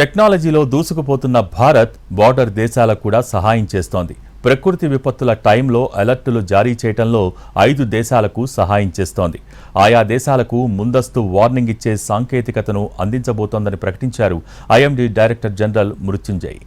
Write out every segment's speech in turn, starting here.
టెక్నాలజీలో దూసుకుపోతున్న భారత్ బార్డర్ దేశాలకు కూడా సహాయం చేస్తోంది. ప్రకృతి విపత్తుల టైంలో అలర్టులు జారీ చేయడంలో ఐదు దేశాలకు సహాయం చేస్తోంది. ఆయా దేశాలకు ముందస్తు వార్నింగ్ ఇచ్చే సాంకేతికతను అందించబోతోందని ప్రకటించారు ఐఎండీ డైరెక్టర్ జనరల్ మృత్యుంజయ్.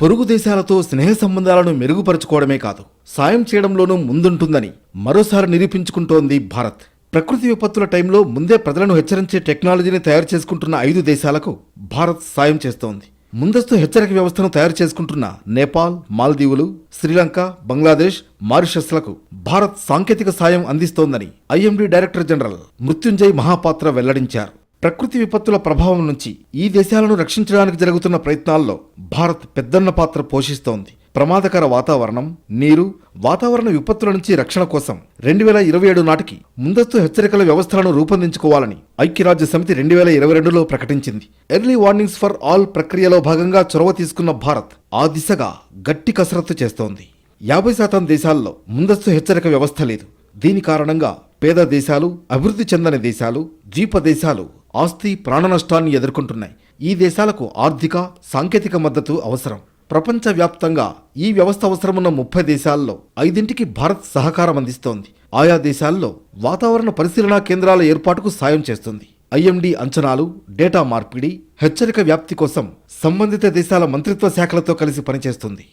పొరుగు దేశాలతో స్నేహ సంబంధాలను మెరుగుపరచుకోవడమే కాదు సాయం చేయడంలోనూ ముందుంటుందని మరోసారి నిరూపించుకుంటోంది భారత్. ప్రకృతి విపత్తుల టైంలో ముందే ప్రజలను హెచ్చరించే టెక్నాలజీని తయారు చేసుకుంటున్న ఐదు దేశాలకు భారత్ సాయం చేస్తోంది. ముందస్తు హెచ్చరిక వ్యవస్థను తయారు చేసుకుంటున్న నేపాల్ మాల్దీవులు శ్రీలంక బంగ్లాదేశ్ మారిషస్లకు భారత్ సాంకేతిక సాయం అందిస్తోందని IMD director general Mrutyunjay Mohapatra వెల్లడించారు. ప్రకృతి విపత్తుల ప్రభావం నుంచి ఈ దేశాలను రక్షించడానికి జరుగుతున్న ప్రయత్నాల్లో భారత్ పెద్దన్న పాత్ర పోషిస్తోంది. ప్రమాదకర వాతావరణం నీరు వాతావరణ విపత్తుల నుంచి రక్షణ కోసం రెండు వేల ఇరవై ఏడు నాటికి ముందస్తు హెచ్చరికల వ్యవస్థలను రూపొందించుకోవాలని ఐక్యరాజ్య సమితి రెండు వేల ఇరవై రెండులో ప్రకటించింది. ఎర్లీ వార్నింగ్స్ ఫర్ ఆల్ ప్రక్రియలో భాగంగా చొరవ తీసుకున్న భారత్ ఆ దిశగా గట్టి కసరత్తు చేస్తోంది. యాభై శాతం దేశాల్లో ముందస్తు హెచ్చరిక వ్యవస్థ లేదు. దీని కారణంగా పేద దేశాలు అభివృద్ధి చెందని దేశాలు ద్వీప దేశాలు ఆస్తి ప్రాణ నష్టాన్ని ఎదుర్కొంటున్నాయి. ఈ దేశాలకు ఆర్థిక సాంకేతిక మద్దతు అవసరం. ప్రపంచవ్యాప్తంగా ఈ వ్యవస్థ అవసరమున్న ముప్పై దేశాల్లో ఐదింటికి భారత్ సహకారం అందిస్తోంది. ఆయా దేశాల్లో వాతావరణ పరిశీలనా కేంద్రాల ఏర్పాటుకు సాయం చేస్తుంది. ఐఎండీ అంచనాలు డేటా మార్పిడి హెచ్చరిక వ్యాప్తి కోసం సంబంధిత దేశాల మంత్రిత్వ శాఖలతో కలిసి పనిచేస్తుంది.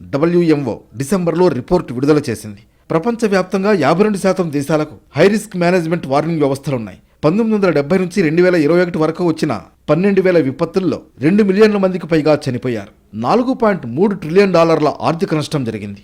డబ్ల్యూఎంఓ డిసెంబర్లో రిపోర్ట్ విడుదల చేసింది. ప్రపంచవ్యాప్తంగా యాభై రెండు శాతం దేశాలకు హై రిస్క్ మేనేజ్మెంట్ వార్నింగ్ వ్యవస్థలున్నాయి. పంతొమ్మిది వందల డెబ్బై నుంచి రెండు వేల ఇరవై ఒకటి వరకు వచ్చిన పన్నెండు వేల విపత్తుల్లో రెండు మిలియన్ల మందికి పైగా చనిపోయారు. నాలుగు పాయింట్ మూడు ట్రిలియన్ డాలర్ల ఆర్థిక నష్టం జరిగింది.